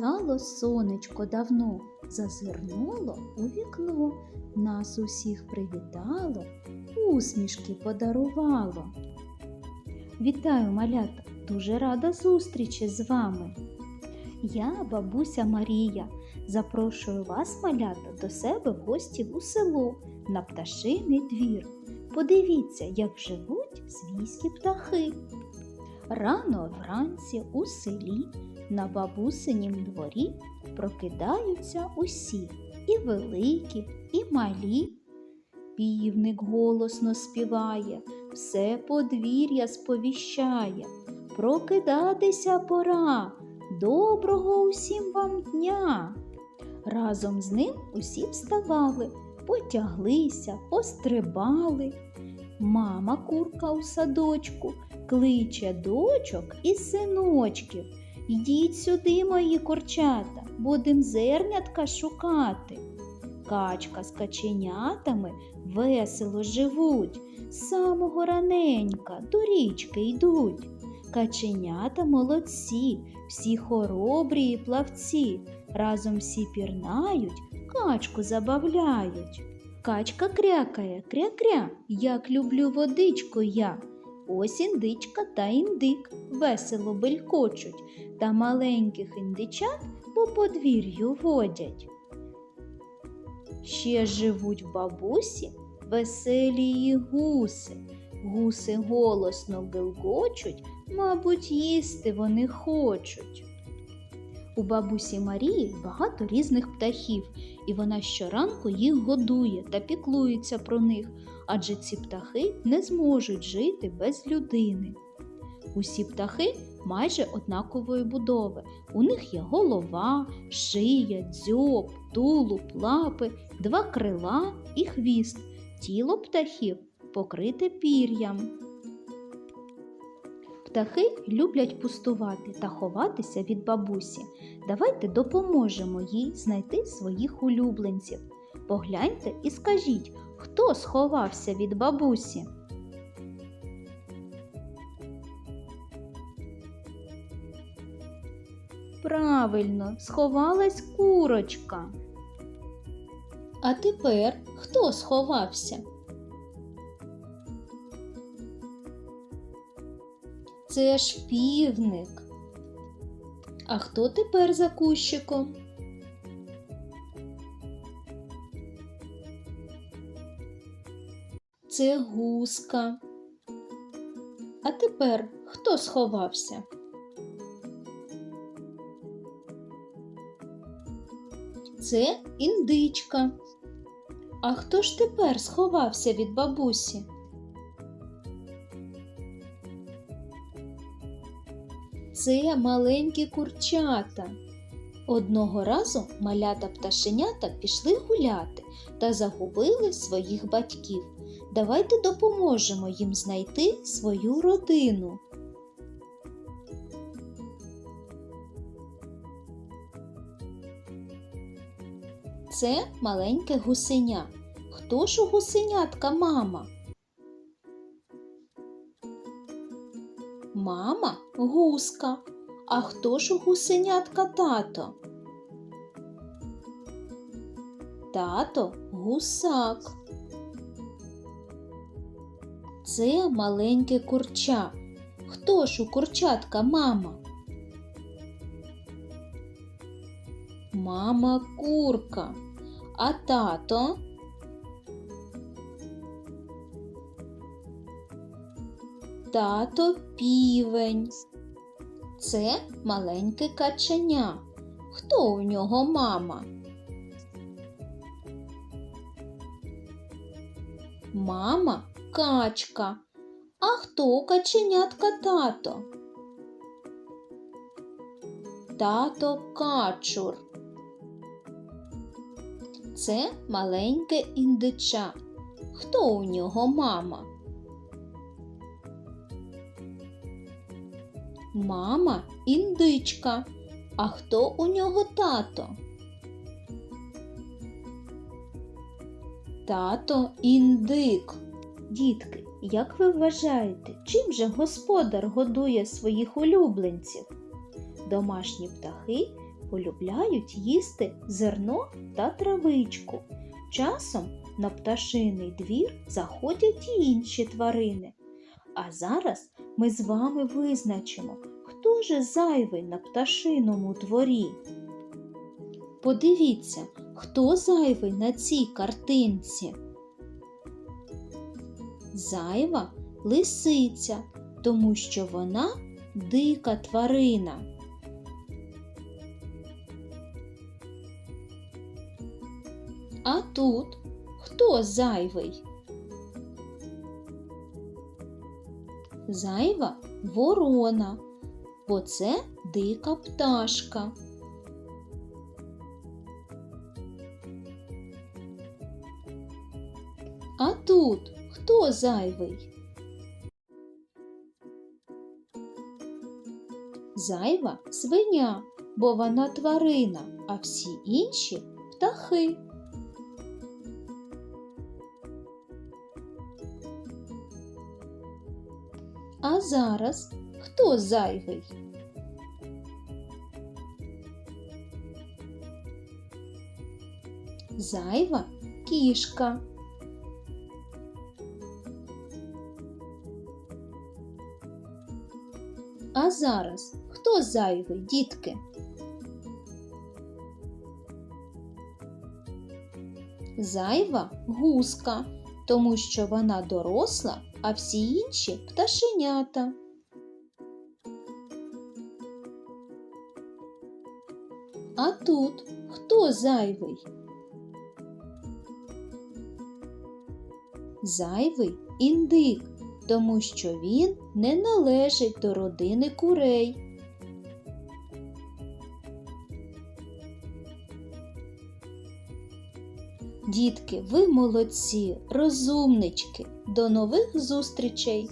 Світало сонечко давно, зазирнуло у вікно, нас усіх привітало, усмішки подарувало. Вітаю, малята! Дуже рада зустрічі з вами. Я, бабуся Марія, запрошую вас, малята, до себе в гості у село на пташиний двір. Подивіться, як живуть свійські птахи. Рано вранці у селі на бабусинім дворі прокидаються усі, і великі, і малі. Півник голосно співає, все подвір'я сповіщає. Прокидатися пора, доброго усім вам дня. Разом з ним усі вставали, потяглися, пострибали. Мама курка у садочку кличе дочок і синочків. Йдіть сюди, мої курчата, будем зернятка шукати. Качка з каченятами весело живуть, з самого раненька до річки йдуть. Каченята молодці, всі хоробрі і плавці, разом всі пірнають, качку забавляють. Качка крякає, кря-кря, як люблю водичку я. Ось індичка та індик весело белькочуть, та маленьких індичат по подвір'ю водять. Ще живуть в бабусі веселі гуси. Гуси голосно гелгочуть, мабуть, їсти вони хочуть. У бабусі Марії багато різних птахів, і вона щоранку їх годує та піклується про них, адже ці птахи не зможуть жити без людини. Усі птахи майже однакової будови. У них є голова, шия, дзьоб, тулуб, лапи, два крила і хвіст. Тіло птахів покрите пір'ям. Птахи люблять пустувати та ховатися від бабусі. Давайте допоможемо їй знайти своїх улюбленців. Погляньте і скажіть, хто сховався від бабусі? Правильно, сховалась курочка. А тепер хто сховався? Це ж півник. А хто тепер за кущиком? Це гуска. А тепер хто сховався? Це індичка. А хто ж тепер сховався від бабусі? Це маленькі курчата. Одного разу малята пташенята пішли гуляти та загубили своїх батьків. Давайте допоможемо їм знайти свою родину. Це маленьке гусеня. Хто ж у гусенятка мама? Мама гуска. А хто ж у гусенятка тато? Тато гусак. Це маленьке курча. Хто ж у курчатка мама? Мама курка. А тато? Тато півень. Це маленьке каченя. Хто у нього мама? Мама качка. А хто каченятка тато? Тато качур. Це маленьке індича. Хто у нього мама? Мама індичка. А хто у нього тато? Тато індик. Дітки, як ви вважаєте, чим же господар годує своїх улюбленців? Домашні птахи полюбляють їсти зерно та травичку. Часом на пташиний двір заходять і інші тварини. А зараз ми з вами визначимо, хто же зайвий на пташиному дворі. Подивіться, хто зайвий на цій картинці. Зайва лисиця, тому що вона дика тварина. А тут хто зайвий? Зайва ворона, бо це дика пташка. А тут хто зайвий? Зайва свиня, бо вона тварина, а всі інші птахи. А зараз хто зайвий? Зайва кішка. А зараз хто зайвий, дітки? Зайва гуска, тому що вона доросла, а всі інші пташенята. А тут хто зайвий? Зайвий індик, тому що він не належить до родини курей. Дітки, ви молодці, розумнички. До нових зустрічей!